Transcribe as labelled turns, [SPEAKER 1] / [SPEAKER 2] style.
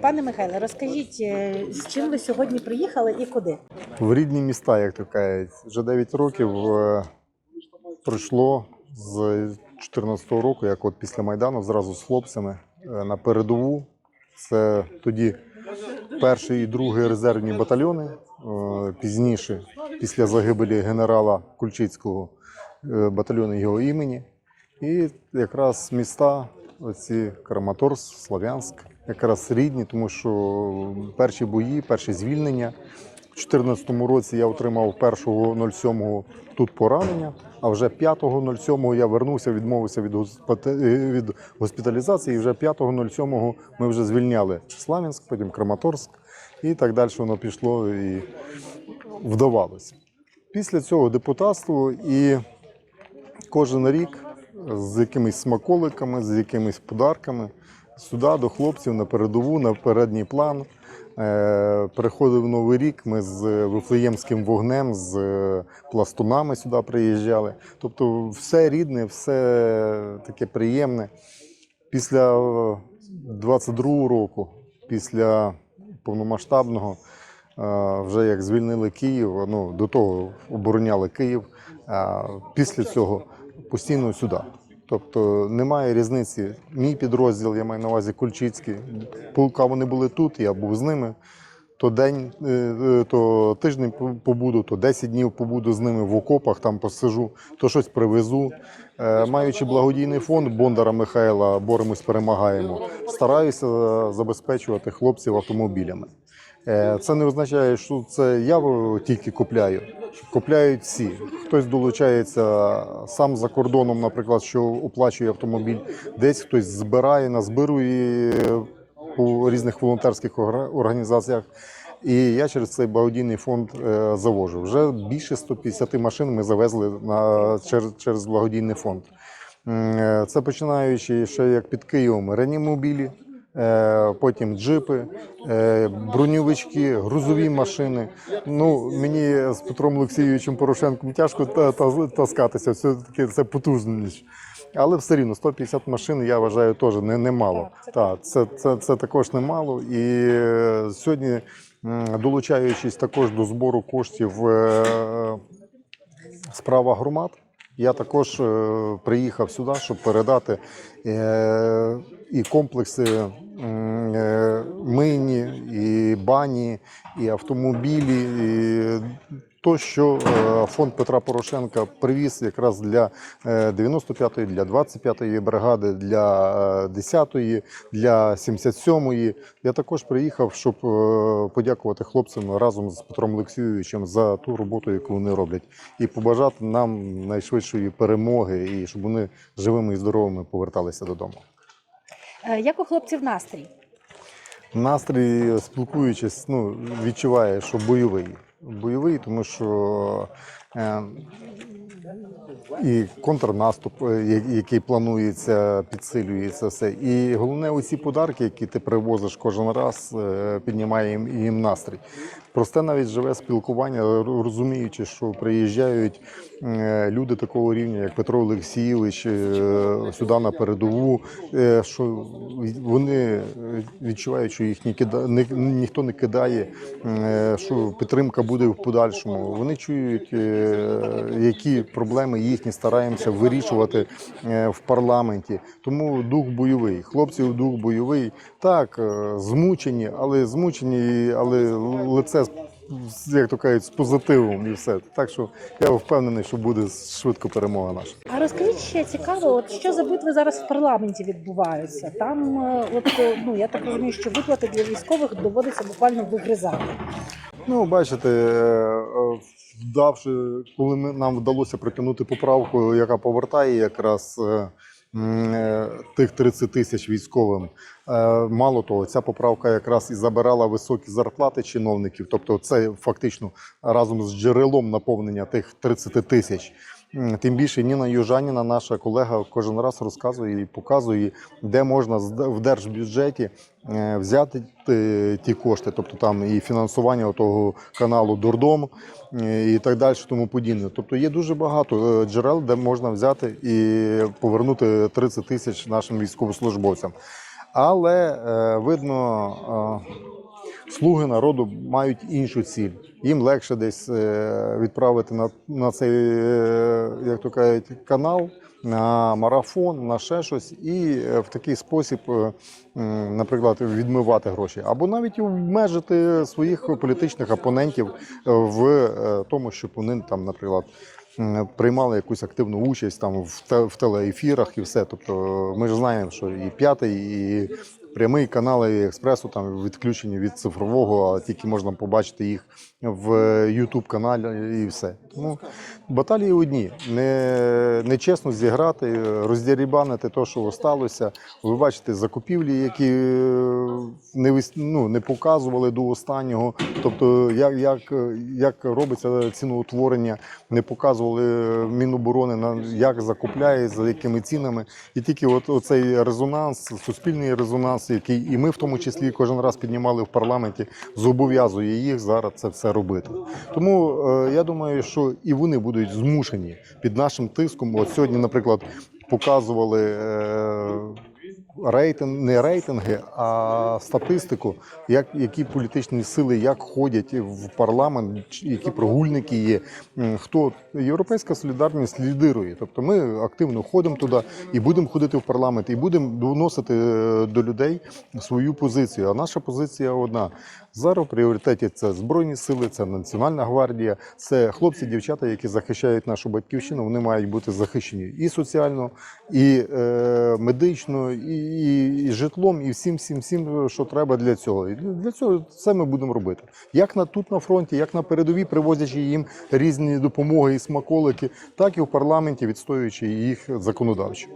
[SPEAKER 1] Пане Михайле, розкажіть, е, з чим ви сьогодні приїхали і куди?
[SPEAKER 2] в рідні міста, як то кажуть. Вже 9 років е, пройшло з 2014 року, як от після Майдану, зразу з хлопцями е, на передову. Це тоді перший і другий резервні батальйони. Пізніше, після загибелі генерала Кульчицького, батальйони його імені. І якраз міста, оці Краматорськ, Слов'янськ, якраз рідні, тому що перші бої, перші звільнення. У 2014 році я отримав 1.07 тут поранення, а вже 5.07 я вернувся, відмовився від, е, від госпіталізації. І вже 5.07 ми вже звільняли Славянськ, потім Краматорськ, і так далі воно пішло і вдавалося. Після цього депутатство і кожен рік з якимись смаколиками, з якимись подарками сюди до хлопців на передову, на передній план. Е, Приходив Новий рік, ми з Вифлеємським вогнем, з е, пластунами сюди приїжджали. Тобто все рідне, все таке приємне. Після 22-го року, після повномасштабного, е, вже як звільнили Київ, ну до того обороняли Київ. Після цього постійно сюди. Тобто немає різниці. Мій підрозділ, я маю на увазі Кульчицький. Поки вони були тут, я був з ними. То день, е, е, то тиждень побуду, то 10 днів побуду з ними в окопах, там посижу, то щось привезу. Е, Маючи благодійний фонд Бондара Михайла Боремось, перемагаємо. Стараюся забезпечувати хлопців автомобілями. Е, Це не означає, що це я е, тільки купляю. Купляють всі. Хтось долучається сам за кордоном, наприклад, що оплачує автомобіль. Десь хтось збирає, назбирує по різних волонтерських організаціях. І я через цей благодійний фонд е, завожу. Вже більше 150 машин ми завезли на, через, через благодійний фонд. Е, Це починаючи ще як під Києвом реанімобілі, е, потім джипи, е, броньовички, грузові машини. Ну, мені з Петром Олексійовичем Порошенком тяжко та- та- таскатися, все таки це потужність. Але все рівно 150 машин, я вважаю, теж не, немало. Так, це, це, це також немало. І е, сьогодні, долучаючись також до збору коштів е, справа громад, я також е, приїхав сюди, щоб передати е, і комплекси мийні, і бані, і автомобілі, і то, що е, фонд Петра Порошенка привіз якраз для е, 95-ї, для 25-ї бригади, для е, 10-ї, для 77-ї. Я також приїхав, щоб е, подякувати хлопцям разом з Петром Олексійовичем за ту роботу, яку вони роблять, і побажати нам найшвидшої перемоги, і щоб вони живими і здоровими поверталися додому.
[SPEAKER 1] Е, Як у хлопців настрій?
[SPEAKER 2] Настрій, спілкуючись, ну, відчуває, що бойовий. Бойовий, тому що і контрнаступ, е, який планується, підсилюється все. І головне, оці подарки, які ти привозиш кожен раз, е, піднімає їм, їм настрій. Просте навіть живе спілкування, розуміючи, що приїжджають е, люди такого рівня, як Петро Олексійович, сюди на передову, що вони відчувають, що їх ні- ніхто не кидає, що підтримка буде в подальшому. Вони чують, які проблеми їхні стараємося вирішувати е, в парламенті. Тому дух бойовий. Хлопців дух бойовий. Так, е, змучені, але змучені, але лице як то кажуть, з позитивом і все. Так що я впевнений, що буде швидко перемога наша.
[SPEAKER 1] А розкажіть ще цікаво, от що за битви зараз в парламенті відбуваються? Там, е, от е, ну я так розумію, що виплати для військових доводиться буквально вигризати.
[SPEAKER 2] Ну, бачите, е, коли ми, нам вдалося притягнути поправку, яка повертає якраз е, е, тих 30 тисяч військовим. Е, Мало того, ця поправка якраз і забирала високі зарплати чиновників. Тобто, це фактично разом з джерелом наповнення тих 30 тисяч. Тим більше Ніна Южаніна, наша колега, кожен раз розказує і показує, де можна в держбюджеті е, взяти е, ті кошти, тобто там і фінансування того каналу Дурдом е, і так далі, тому подібне. Тобто є дуже багато джерел, де можна взяти і повернути 30 тисяч нашим військовослужбовцям. Але видно, слуги народу мають іншу ціль. Їм легше десь е, відправити на, на цей, е, як то кажуть, канал, на марафон, на ще щось, і е, в такий спосіб, наприклад, відмивати гроші, або навіть обмежити своїх політичних опонентів в тому, щоб вони там, наприклад. Приймали якусь активну участь там в телеефірах і все. Тобто ми ж знаємо, що і п'ятий, і прямий канали експресу там відключені від цифрового, а тільки можна побачити їх в youtube каналі і все. Тому баталії одні. Не, не чесно зіграти, роздірібанити те, що сталося. Ви бачите закупівлі, які е, не, ну, не показували до останнього. Тобто, як, як, як робиться ціноутворення, не показували Міноборони, на як закупляє, за якими цінами. І тільки от оцей резонанс, суспільний резонанс, який і ми в тому числі кожен раз піднімали в парламенті, зобов'язує їх зараз це все робити. Тому е, я думаю, що і вони будуть змушені під нашим тиском. От сьогодні, наприклад, показували. Рейтинг не рейтинги, а статистику, як які політичні сили як ходять в парламент, які прогульники є. Хто європейська солідарність лідирує? Тобто ми активно ходимо туди і будемо ходити в парламент, і будемо доносити е, до людей свою позицію. А наша позиція одна: зараз в пріоритеті це збройні сили, це національна гвардія, це хлопці, дівчата, які захищають нашу батьківщину. Вони мають бути захищені і соціально, і е, медично, і, і, і житлом, і всім, всім, всім, що треба для цього. І для цього це ми будемо робити. Як на тут на фронті, як на передовій, привозячи їм різні допомоги і смаколики, так і в парламенті відстоюючи їх законодавчо.